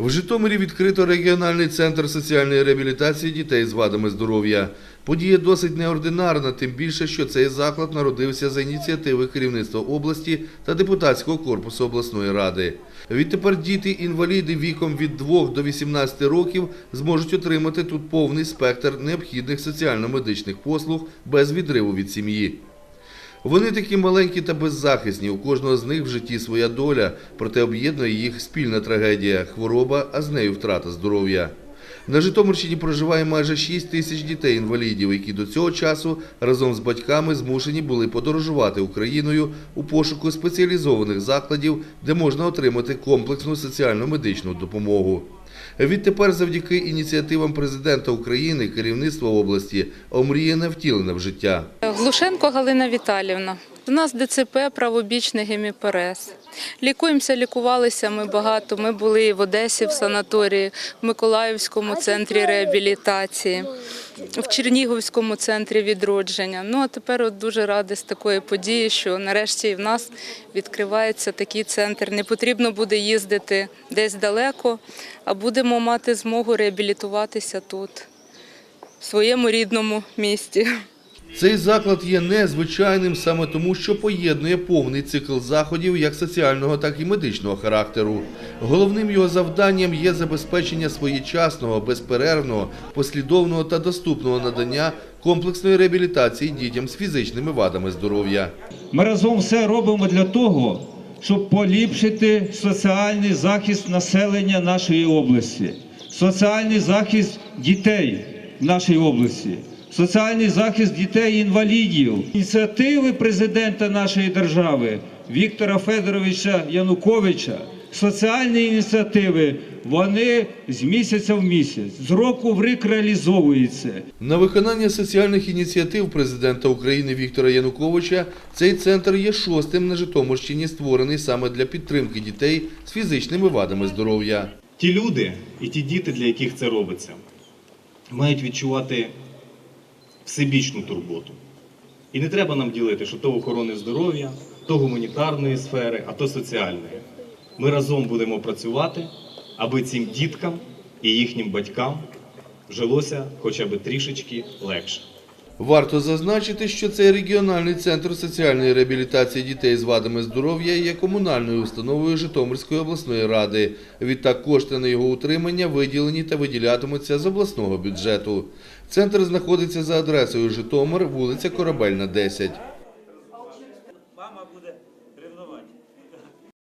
В Житомирі відкрито регіональний центр соціальної реабілітації дітей з вадами здоров'я. Подія досить неординарна, тим більше, що цей заклад народився за ініціативи керівництва області та депутатського корпусу обласної ради. Відтепер діти-інваліди віком від 2 до 18 років зможуть отримати тут повний спектр необхідних соціально-медичних послуг без відриву від сім'ї. Вони такі маленькі та беззахисні. У кожного з них в житті своя доля, проте об'єднує їх спільна трагедія хвороба, а з нею втрата здоров'я. На Житомирщині проживає майже 6 тисяч дітей-інвалідів, які до цього часу разом з батьками змушені були подорожувати Україною у пошуку спеціалізованих закладів, де можна отримати комплексну соціально-медичну допомогу. Відтепер, завдяки ініціативам президента України, керівництва області, омріяне втілена в життя. Глушенко Галина Віталівна. У нас ДЦП правобічний геміперез. Лікуємося, лікувалися ми багато. Ми були і в Одесі в санаторії, в Миколаївському центрі реабілітації, в Чернігівському центрі відродження. Ну а тепер от дуже раді з такої події, що нарешті в нас відкривається такий центр. Не потрібно буде їздити десь далеко, а будемо мати змогу реабілітуватися тут, в своєму рідному місті. Цей заклад є незвичайним саме тому, що поєднує повний цикл заходів як соціального, так і медичного характеру. Головним його завданням є забезпечення своєчасного, безперервного, послідовного та доступного надання комплексної реабілітації дітям з фізичними вадами здоров'я. Ми разом все робимо для того, щоб поліпшити соціальний захист населення нашої області, соціальний захист дітей в нашій області, соціальний захист дітей-інвалідів. Ініціативи президента нашої держави Віктора Федоровича Януковича, соціальні ініціативи, вони з місяця в місяць, з року в рік реалізовуються. На виконання соціальних ініціатив президента України Віктора Януковича цей центр є шостим на Житомирщині, створений саме для підтримки дітей з фізичними вадами здоров'я. Ті люди і ті діти, для яких це робиться, мають відчувати всебічну турботу. І не треба нам ділити, що то охорони здоров'я, то гуманітарної сфери, а то соціальної. Ми разом будемо працювати, аби цим діткам і їхнім батькам жилося хоча б трішечки легше. Варто зазначити, що цей регіональний центр соціальної реабілітації дітей з вадами здоров'я є комунальною установою Житомирської обласної ради. Відтак кошти на його утримання виділені та виділятимуться з обласного бюджету. Центр знаходиться за адресою Житомир, вулиця Корабельна, 10.